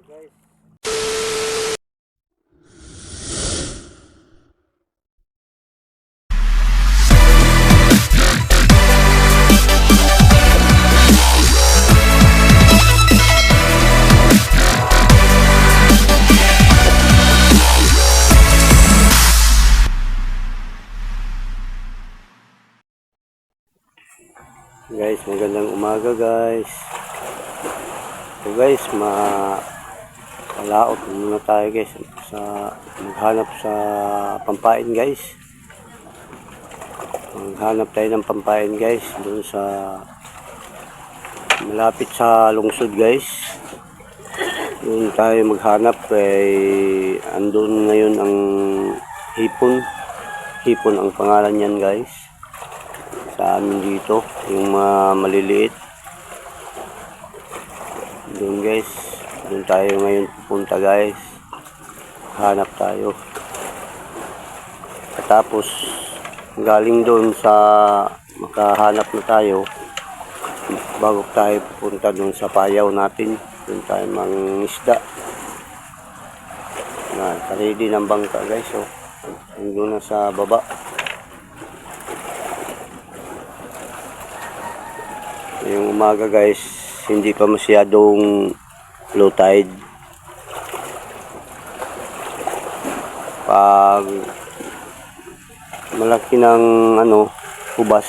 guys. Guys, magandang umaga guys. So guys, ma palaot muna tayo guys sa maghanap sa pampain guys. Maghanap tayo ng pampain guys doon sa malapit sa lungsod guys. Doon tayo maghanap kay andun ngayon ang hipon. Hipon ang pangalan niyan guys sa amin dito yung mga maliliit doon guys tayo ngayon pupunta guys. Hanap tayo. Tapos galing doon sa makahanap na tayo bago tayo pupunta doon sa payaw natin doon tayo mangisda. Na ready ng bangka guys oh. Doon na sa baba. Yung umaga guys hindi pa masyadong low tide. Pag malaki ng ano hubas.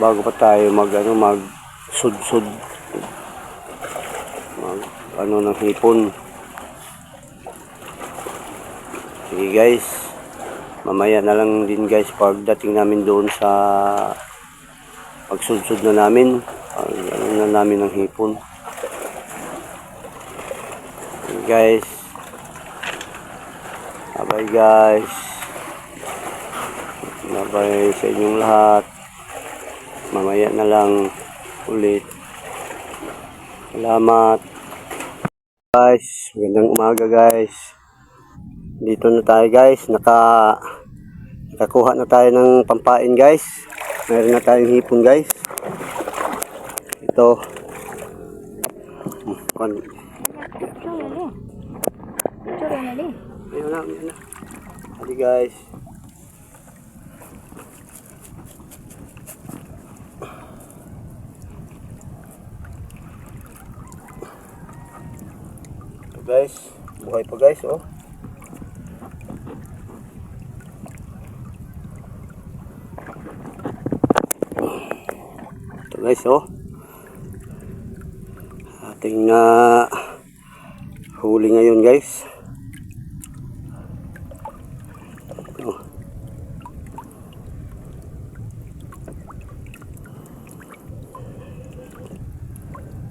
Bago pa tayo mag ano mag sudsud. Mag ano ng hipon. Sige guys. Mamaya na lang din guys pagdating namin doon sa pagsudsud na namin pag ano na namin ng hipon. Okay, guys. Bye guys. Bye sa inyong lahat. Mamaya na lang ulit. Salamat. Guys magandang umaga guys. Dito na tayo guys. Naka nakakuha na tayo ng pampain guys meron na tayong hipon guys. Ito. Kon- ayun na ayun na Hadi guys. Ito guys. Buhay pa guys oh guys, oh. Ating na huli ngayon guys. Oh.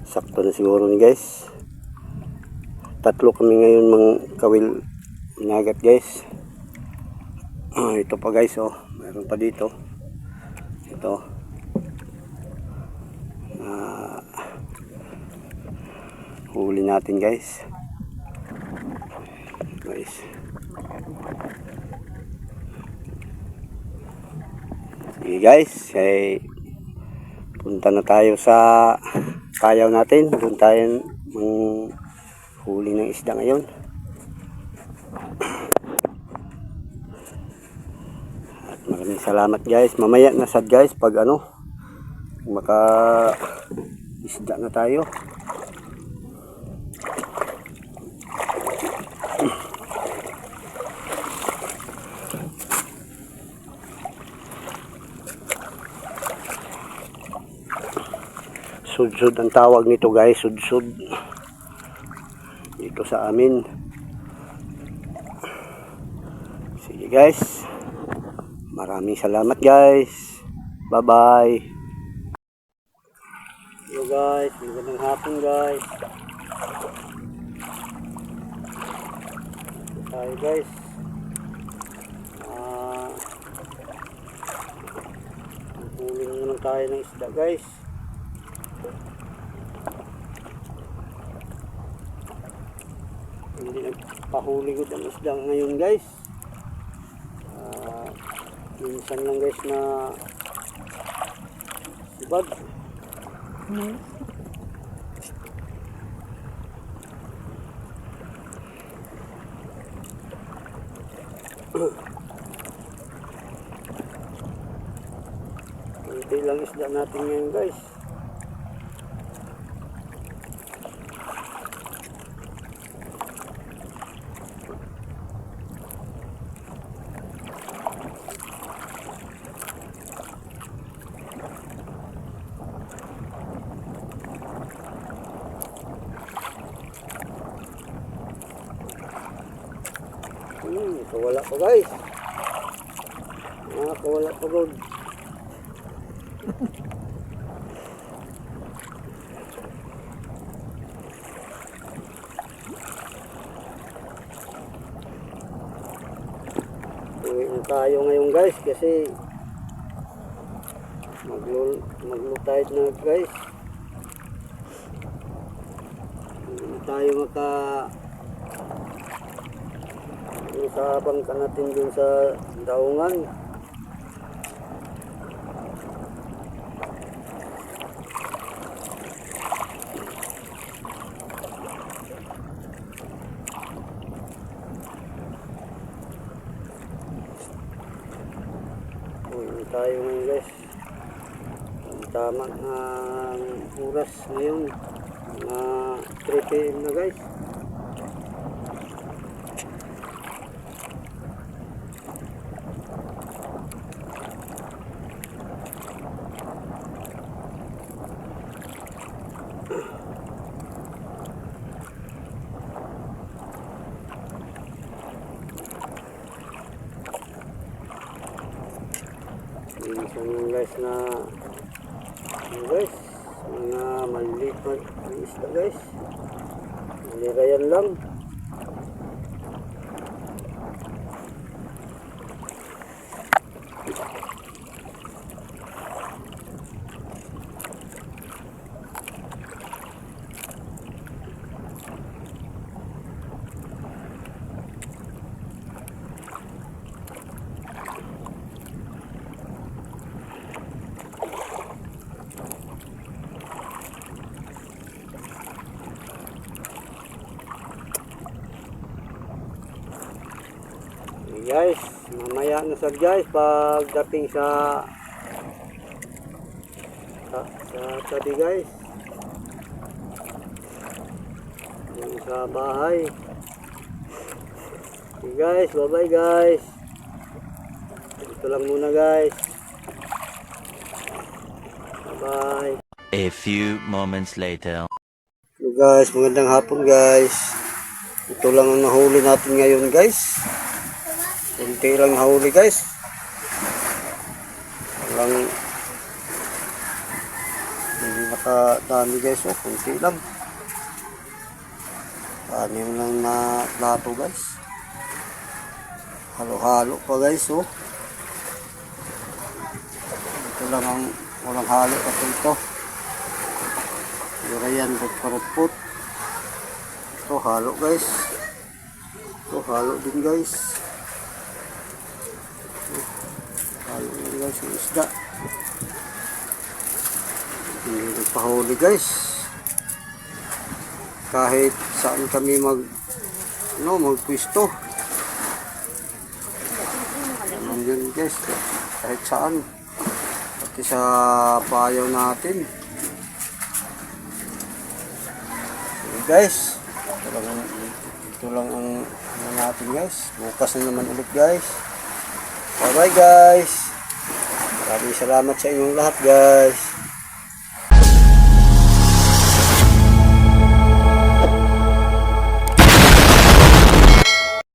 Sakto na siguro ni guys. Tatlo kami ngayon mang kawil nagat guys. Ah, ito pa guys, oh. Meron pa dito. Ito. Ah, huli natin guys. Guys. Sige guys. Ay punta na tayo sa kayaw natin. Doon tayo mang huli ng isda ngayon. At maraming salamat guys. Mamaya na sad guys pag ano maka isda na tayo. Sudsud ang tawag nito guys. Sudsud. Dito sa amin. Sige guys. Maraming salamat guys. Bye bye guys, magandang hapon guys. Tayo guys. Ah, huli naman tayo ng isda guys. Hindi nagpahuli ko ang isda ngayon guys. Ah, minsan lang guys na Hmm. Ito lang isda natin ngayon guys. Kawala pa guys. Ah, kawala pa god. Uwi na tayo ngayon guys kasi maglul maglutayt na guys. Hindi tayo maka Usapang ka natin dun sa daungan. Uy, tayo ngayon guys. Ang tama ng oras ngayon. Na 3 p.m. na guys. Minsan guys na ano guys, mga maliliit na isda guys. Malirayan lang. Guys, mamaya na sa guys pagdating sa sa, sa tabi guys. Yung sa bahay. Okay guys, bye bye guys. Ito lang muna guys. Bye bye. A few moments later. So guys, magandang hapon guys. Ito lang ang nahuli natin ngayon guys. Kunti lang nahuli guys. Walang hindi nakadami guys oh, kunti lang. Anim lang na plato guys. Halo-halo pa guys oh. Ito lang ang walang halo kasi ito. Durayan, pagparupot. Ito, halo guys. Ito, halo din guys. Ito, Halo din guys yung isda. Hindi nagpahuli guys. Kahit saan kami mag ano, magpwisto. Ganun yun guys. Kahit saan. Pati sa payaw natin. guys ito lang, ang- ito lang ang ano natin guys bukas na naman ulit guys bye bye guys maraming salamat sa inyong lahat guys